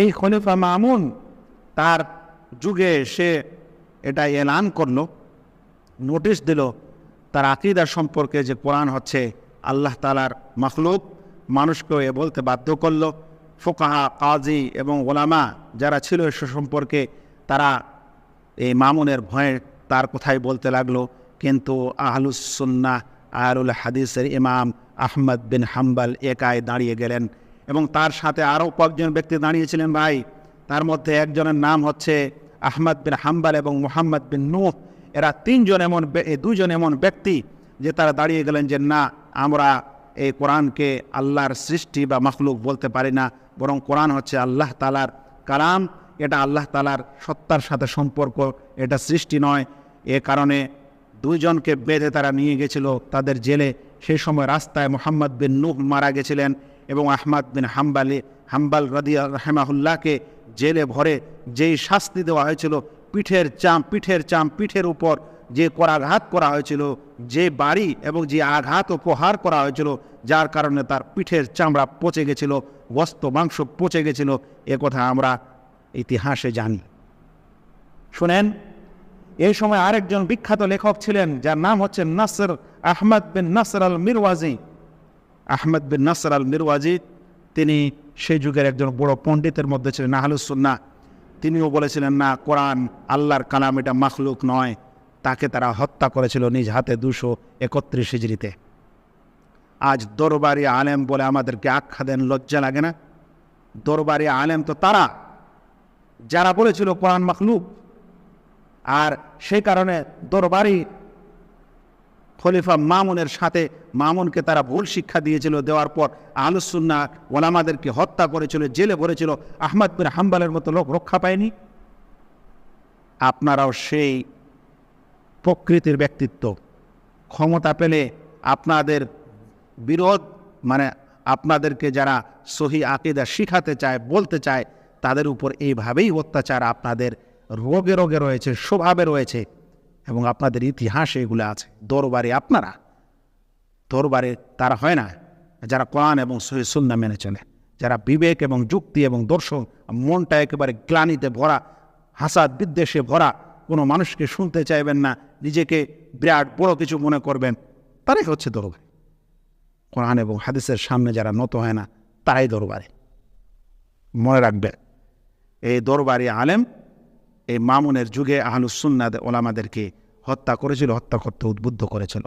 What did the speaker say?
এই খলিফা মামুন, তার যুগে সে এটা এলান করল, নোটিশ দিল, তার আকিদার সম্পর্কে যে কোরআন হচ্ছে, আল্লাহ তালার মখলুক, মানুষকেও এ বলতে বাধ্য করল। ফোকাহা, কাজী এবং ওলামা যারা ছিল সে সম্পর্কে তারা এই মামুনের ভয়ে তার কথাই বলতে লাগল। কিন্তু আহলুসুন্না আহলুল হাদিসের ইমাম আহমদ বিন হাম্বাল একাই দাঁড়িয়ে গেলেন। এবং তার সাথে আরও কয়েকজন ব্যক্তি দাঁড়িয়েছিলেন, ভাই। তার মধ্যে একজনের নাম হচ্ছে আহমদ বিন হাম্বাল এবং মোহাম্মদ বিন নূহ। এরা তিনজন এমন দুজন এমন ব্যক্তি যে তারা দাঁড়িয়ে গেলেন যে, না, আমরা এই কোরআনকে আল্লাহর সৃষ্টি বা মখলুক বলতে পারি না, বরং কোরআন হচ্ছে আল্লাহ তালার কালাম। এটা আল্লাহ তালার সত্তার সাথে সম্পর্ক, এটা সৃষ্টি নয়। এ কারণে দুইজনকে বেঁধে তারা নিয়ে গেছিল তাদের জেলে। সেই সময় রাস্তায় মোহাম্মদ বিন নূহ মারা গেছিলেন। এবং আহমদ বিন হাম্বালি, হাম্বাল রদিয়া রহেমাহুল্লাহকে জেলে ভরে যেই শাস্তি দেওয়া হয়েছিল, পিঠের চাম পিঠের চাম, পিঠের উপর যে করাঘাত করা হয়েছিল, যে বাড়ি এবং যে আঘাত ও প্রহার করা হয়েছিল, যার কারণে তার পিঠের চামড়া পচে গেছিল বস্ত মাংস পচে গেছিল, এ কথা আমরা ইতিহাসে জানি। শুনেন এই সময় আরেকজন বিখ্যাত লেখক ছিলেন, যার নাম হচ্ছে নাসর আহমদ বিন নাসর আল মিরওয়াজি। আহমদ বিন নাসর আল মিরওয়াজি তিনি সেই যুগের একজন বড় পণ্ডিতের মধ্যে ছিলেন আহলুসুন্না তিনিও বলেছিলেন, না, কোরআন আল্লাহর কালাম, এটা মাখলুক নয়। তাকে তারা হত্যা করেছিল নিজ হাতে দুশো একত্রিশ হিজড়িতে। আজ দরবারি আলেম বলে আমাদেরকে আখ্যা দেন, লজ্জা লাগে না? দরবারি আলেম তো তারা, যারা বলেছিল কোরআন মাখলুক। আর সেই কারণে দরবারি খলিফা মামুনের সাথে মামুনকে তারা ভুল শিক্ষা দিয়েছিল, দেওয়ার পর আলুসুন্না ওলামাদেরকে হত্যা করেছিল, জেলে ভরেছিল আহমদ বিন হাম্বালের মতো লোক রক্ষা পায়নি। আপনারাও সেই প্রকৃতির ব্যক্তিত্ব। ক্ষমতা পেলে আপনাদের বিরোধ মানে আপনাদেরকে যারা সহি আকিদা শিখাতে চায়, বলতে চায়, তাদের উপর এইভাবেই অত্যাচার আপনাদের রোগে রোগে রয়েছে স্বভাবে রয়েছে। এবং আপনাদের ইতিহাসে এগুলো আছে। দরবারে আপনারা, দরবারে তারা হয় না, যারা কোরআন এবং সহি সুন্না মেনে চলে। যারা বিবেক এবং যুক্তি এবং দর্শন, মনটা একেবারে গ্লানিতে ভরা, হাসাদ বিদ্বেষে ভরা, কোনো মানুষকে শুনতে চাইবেন না, নিজেকে বিরাট বড় কিছু মনে করবেন, তারাই হচ্ছে দরবারে। কোরআন এবং হাদিসের সামনে যারা নত হয় না, তারাই দরবারে। মনে রাখবে, এই দরবারি আলেম এই মামুনের যুগে আহলুসুন্নাদ ওলামাদেরকে হত্যা করেছিল হত্যা করতে উদ্বুদ্ধ করেছিল।